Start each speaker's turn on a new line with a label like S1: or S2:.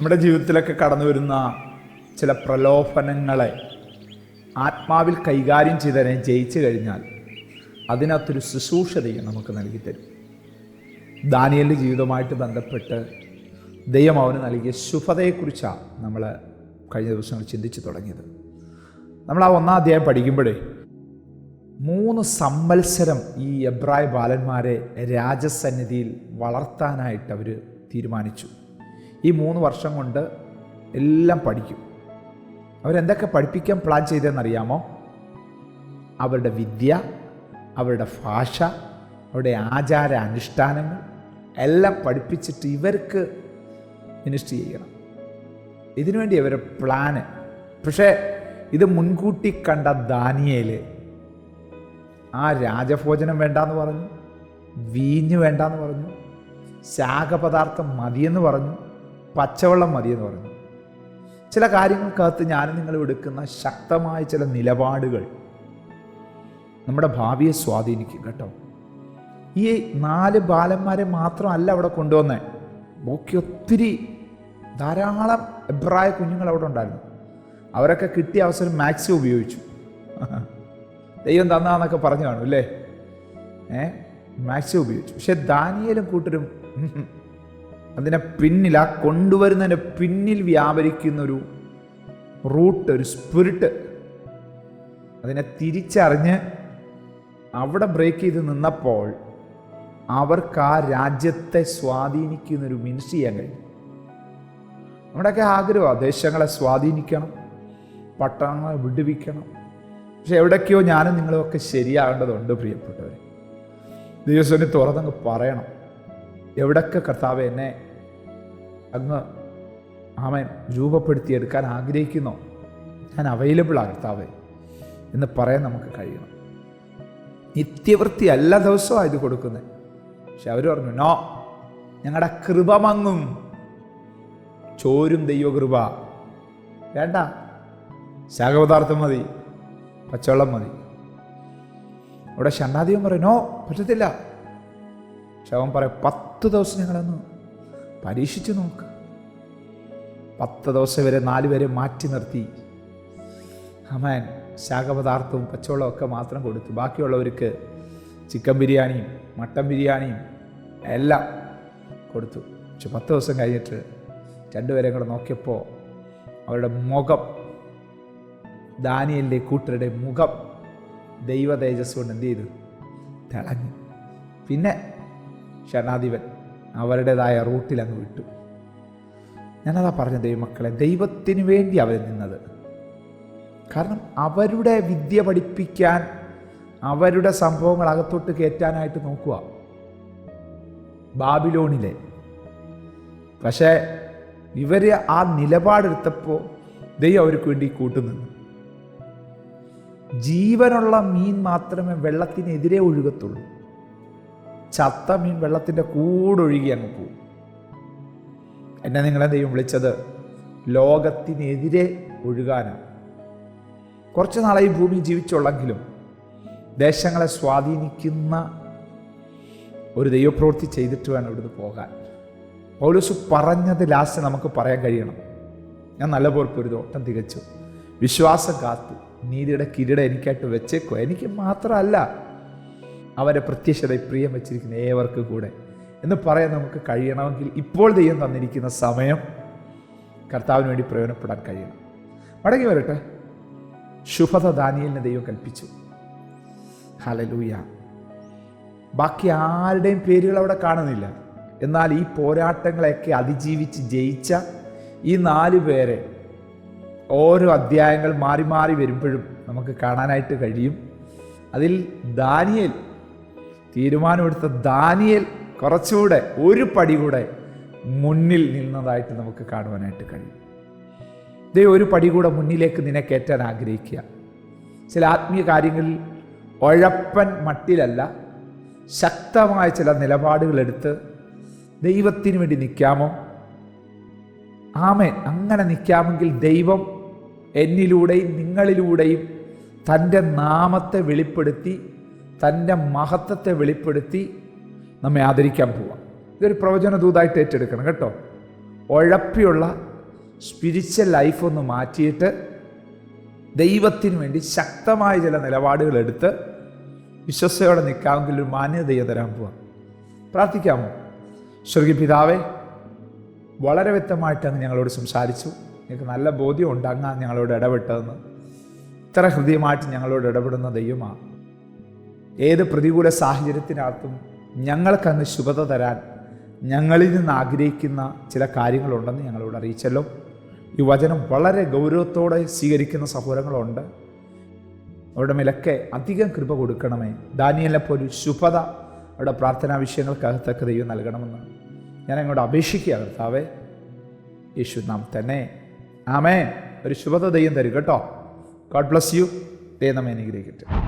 S1: നമ്മുടെ ജീവിതത്തിലൊക്കെ കടന്നു വരുന്ന ചില പ്രലോഭനങ്ങളെ ആത്മാവിൽ കൈകാര്യം ചെയ്തതിനെ ജയിച്ചു കഴിഞ്ഞാൽ അതിനകത്തൊരു ശുശ്രൂഷതയും നമുക്ക് നൽകി തരും. ദാനിയലിന്റെ ജീവിതമായിട്ട് ബന്ധപ്പെട്ട് ദൈവം അവന് നൽകിയ ശുഭതയെക്കുറിച്ചാണ് നമ്മൾ കഴിഞ്ഞ ദിവസങ്ങൾ ചിന്തിച്ചു തുടങ്ങിയത്. നമ്മൾ ആ ഒന്നാം അധ്യായം പഠിക്കുമ്പോഴേ മൂന്ന് സമ്മത്സരം ഈ എബ്രായ ബാലന്മാരെ രാജസന്നിധിയിൽ വളർത്താനായിട്ട് അവർ തീരുമാനിച്ചു. ഈ മൂന്ന് വർഷം കൊണ്ട് എല്ലാം പഠിക്കും. അവരെന്തൊക്കെ പഠിപ്പിക്കാൻ പ്ലാൻ ചെയ്തതെന്നറിയാമോ? അവരുടെ വിദ്യ അവരുടെ ഭാഷ അവരുടെ ആചാര അനുഷ്ഠാനങ്ങൾ എല്ലാം പഠിപ്പിച്ചിട്ട് ഇവർക്ക് മിനിസ്റ്റർ ചെയ്യണം. ഇതിനുവേണ്ടി അവരുടെ പ്ലാന് പക്ഷേ ഇത് മുൻകൂട്ടി കണ്ട ദാനിയേൽ ആ രാജഭോജനം വേണ്ടാന്ന് പറഞ്ഞു വീഞ്ഞ് വേണ്ടാന്ന് പറഞ്ഞു ശാഖപദാർത്ഥം മതിയെന്ന് പറഞ്ഞു പച്ചവെള്ളം മതിയെന്ന് പറഞ്ഞു ചില കാര്യങ്ങൾക്കകത്ത് ഞാനും നിങ്ങളും എടുക്കുന്ന ശക്തമായ ചില നിലപാടുകൾ നമ്മുടെ ഭാവിയെ സ്വാധീനിക്കും കേട്ടോ. ഈ നാല് ബാലന്മാരെ മാത്രമല്ല അവിടെ കൊണ്ടുവന്നേ. ബാക്കി ഒത്തിരി ധാരാളം എബ്രായ കുഞ്ഞുങ്ങൾ അവിടെ ഉണ്ടായിരുന്നു. അവരൊക്കെ കിട്ടിയ അവസരം മാക്സിമം ഉപയോഗിച്ചു. ദൈവം തന്നാന്നൊക്കെ പറഞ്ഞു കാണും അല്ലേ? ഏ? മാക്സിമം ഉപയോഗിച്ചു. പക്ഷെ ദാനിയലും കൂട്ടരും. അതിനെ പിന്നിൽ ആ കൊണ്ടുവരുന്നതിന്റെ പിന്നിൽ വ്യാപരിക്കുന്നൊരു റൂട്ട് ഒരു സ്പിരിറ്റ്. അതിനെ തിരിച്ചറിഞ്ഞ് അവിടെ ബ്രേക്ക് ചെയ്ത് നിന്നപ്പോൾ അവർക്ക് ആ രാജ്യത്തെ സ്വാധീനിക്കുന്നൊരു മിനിസ് ചെയ്യാൻ കഴിയും നമ്മുടെയൊക്കെ ആഗ്രഹമാണ് ദേശങ്ങളെ സ്വാധീനിക്കണം പട്ടണങ്ങളെ വിടുവിക്കണം. പക്ഷെ എവിടേക്കോ ഞാനും നിങ്ങളും ഒക്കെ ശരിയാകേണ്ടതുണ്ട് പ്രിയപ്പെട്ടവർ ദിവസം തുറന്നങ്ങ് പറയണം. എവിടൊക്കെ കർത്താവ് എന്നെ അങ്ങ് ആമൻ രൂപപ്പെടുത്തിയെടുക്കാൻ ആഗ്രഹിക്കുന്നു? ഞാൻ അവൈലബിൾ അവൈലബിളാണ് കർത്താവ് എന്ന് പറയാൻ നമുക്ക് കഴിയണം. നിത്യവൃത്തി എല്ലാ ദിവസവും ഇത് കൊടുക്കുന്നത് പക്ഷെ അവർ പറഞ്ഞു നോ ഞങ്ങളുടെ കൃപ മങ്ങും. ചോരും ദൈവകൃപ വേണ്ട. ശാഖപദാർത്ഥം മതി പച്ചവെള്ളം മതി. അവിടെ ഷണ്ണാദീവം പറയും നോ പറ്റത്തില്ല. പക്ഷെ പറയും പത്ത് ദിവസം ഞങ്ങളൊന്ന് പരീക്ഷിച്ച് നോക്ക്. പത്ത് ദിവസം വരെ നാല് പേരെ മാറ്റി നിർത്തി. അമേൻ. ശാഖപദാർത്ഥവും പച്ചവെള്ളവും ഒക്കെ മാത്രം കൊടുത്തു. ബാക്കിയുള്ളവർക്ക് ചിക്കൻ ബിരിയാണിയും മട്ടൻ ബിരിയാണിയും എല്ലാം കൊടുത്തു. പക്ഷെ പത്ത് ദിവസം കഴിഞ്ഞിട്ട് രണ്ടുപേരെയും കൂടെ നോക്കിയപ്പോൾ അവരുടെ മുഖം ദാനിയലിന്റെ കൂട്ടരുടെ മുഖം ദൈവ തേജസ് കൊണ്ട് എന്ത് ചെയ്തു? തിളങ്ങി. പിന്നെ ഷണാധിപൻ അവരുടേതായ റൂട്ടിൽ അങ്ങ് വിട്ടു. ഞാനതാ പറഞ്ഞ ദൈവമക്കളെ ദൈവത്തിന് വേണ്ടി അവർ നിന്നത്. കാരണം അവരുടെ വിദ്യ പഠിപ്പിക്കാൻ അവരുടെ സംഭവങ്ങൾ അകത്തോട്ട് കയറ്റാനായിട്ട് നോക്കുക. ബാബിലോണിലെ. പക്ഷേ ഇവർ ആ നിലപാടെടുത്തപ്പോൾ ദൈവം അവർക്ക് വേണ്ടി കൂട്ടുനിന്നു ജീവനുള്ള മീൻ മാത്രമേ വെള്ളത്തിനെതിരെ ഒഴുകത്തുള്ളൂ. ചത്ത മീൻ വെള്ളത്തിന്റെ കൂടൊഴുകി അങ്ങ് പോവും. എന്നെ നിങ്ങളെ ദൈവം വിളിച്ചത്? ലോകത്തിനെതിരെ ഒഴുകാനാണ്. കുറച്ച് നാളെ ഈ ഭൂമി ജീവിച്ചുള്ളെങ്കിലും ദേശങ്ങളെ സ്വാധീനിക്കുന്ന ഒരു ദൈവപ്രവൃത്തി ചെയ്തിട്ട് വേണം ഇവിടുന്ന് പോകാൻ. പൗലോസ് പറഞ്ഞത് ലാസ്റ്റ് നമുക്ക് പറയാൻ കഴിയണം. ഞാൻ നല്ലപോലെ ഒരു തോട്ടം തികച്ചു. വിശ്വാസം കാത്തു. നീതിയുടെ കിരീടം എനിക്കായിട്ട് വെച്ചേക്കോ എനിക്ക് മാത്രമല്ല അവരെ പ്രത്യക്ഷത പ്രിയം വെച്ചിരിക്കുന്ന ഏവർക്കും കൂടെ. എന്ന് പറയാൻ നമുക്ക് കഴിയണമെങ്കിൽ ഇപ്പോൾ ദൈവം തന്നിരിക്കുന്ന സമയം കർത്താവിന് വേണ്ടി പ്രയോജനപ്പെടാൻ കഴിയണം. മടങ്ങി വരട്ടെ. ശുഭത ദാനിയലിനെ ദൈവം കൽപ്പിച്ചു. ഹലലൂയ ബാക്കി ആരുടെയും പേരുകൾ അവിടെ കാണുന്നില്ല. എന്നാൽ ഈ പോരാട്ടങ്ങളെയൊക്കെ അതിജീവിച്ച് ജയിച്ച ഈ നാല് പേരെ ഓരോ അധ്യായങ്ങൾ മാറി മാറി വരുമ്പോഴും നമുക്ക് കാണാനായിട്ട് കഴിയും. അതിൽ ദാനിയേൽ തീരുമാനമെടുത്ത ദാനിയൽ കുറച്ചുകൂടെ ഒരു പടി കൂടെ മുന്നിൽ നിന്നതായിട്ട് നമുക്ക് കാണുവാനായിട്ട് കഴിയും. ദേ ഒരു പടി കൂടെ മുന്നിലേക്ക് നിന്നെ കയറ്റാൻ ആഗ്രഹിക്കുക. ചില ആത്മീയ കാര്യങ്ങളിൽ ഒഴപ്പൻ മട്ടിലല്ല ശക്തമായ ചില നിലപാടുകളെടുത്ത് ദൈവത്തിന് വേണ്ടി നിൽക്കാമോ ആമേൻ. അങ്ങനെ നിൽക്കാമെങ്കിൽ ദൈവം എന്നിലൂടെയും നിങ്ങളിലൂടെയും തന്റെ നാമത്തെ വെളിപ്പെടുത്തി തന്റെ മഹത്വത്തെ വെളിപ്പെടുത്തി നമ്മെ ആദരിക്കാൻ പോവാം. ഇതൊരു പ്രവചന ദൂതായിട്ട് ഏറ്റെടുക്കണം കേട്ടോ. ഉഴപ്പിയുള്ള സ്പിരിച്വൽ ലൈഫ് ഒന്ന് മാറ്റിയിട്ട് ദൈവത്തിന് വേണ്ടി ശക്തമായ ചില നിലപാടുകൾ എടുത്ത് വിശ്വസയോടെ നിൽക്കാമെങ്കിൽ ഒരു മാന്യതയെ തരാൻ പോവാം. പ്രാർത്ഥിക്കാമോ സ്വർഗി പിതാവേ വളരെ വ്യക്തമായിട്ട് അങ്ങ് ഞങ്ങളോട് സംസാരിച്ചു. നിങ്ങൾക്ക് നല്ല ബോധ്യമുണ്ട് അങ്ങ് ഞങ്ങളോട് ഇടപെട്ടതെന്ന്. ഇത്ര ഹൃദയമായിട്ട് ഞങ്ങളോട് ഇടപെടുന്ന ദൈവമാണ് ഏത് പ്രതികൂല സാഹചര്യത്തിനകത്തും ഞങ്ങൾക്കങ്ങ് ശുഭത തരാൻ ഞങ്ങളിൽ നിന്ന് ആഗ്രഹിക്കുന്ന ചില കാര്യങ്ങളുണ്ടെന്ന് ഞങ്ങളോട് അറിയിച്ചല്ലോ. ഈ വചനം വളരെ ഗൗരവത്തോടെ സ്വീകരിക്കുന്ന സഹോദരങ്ങളുണ്ട്. അവരുടെ മേലൊക്കെ അധികം കൃപ കൊടുക്കണമേ. ദാനിയലിനെ പോലെ ശുഭത അവരുടെ പ്രാർത്ഥനാ വിഷയങ്ങൾക്കകത്തൊക്കെ ദൈവം നൽകണമെന്ന് ഞാൻ അങ്ങോട്ട് അപേക്ഷിക്കുക കർത്താവേ. യേശു നാം തന്നെ. ആമേ ഒരു ശുഭത ദൈവം തരും കേട്ടോ. God bless you. ദൈവം നമ്മെ അനുഗ്രഹിക്കട്ടെ.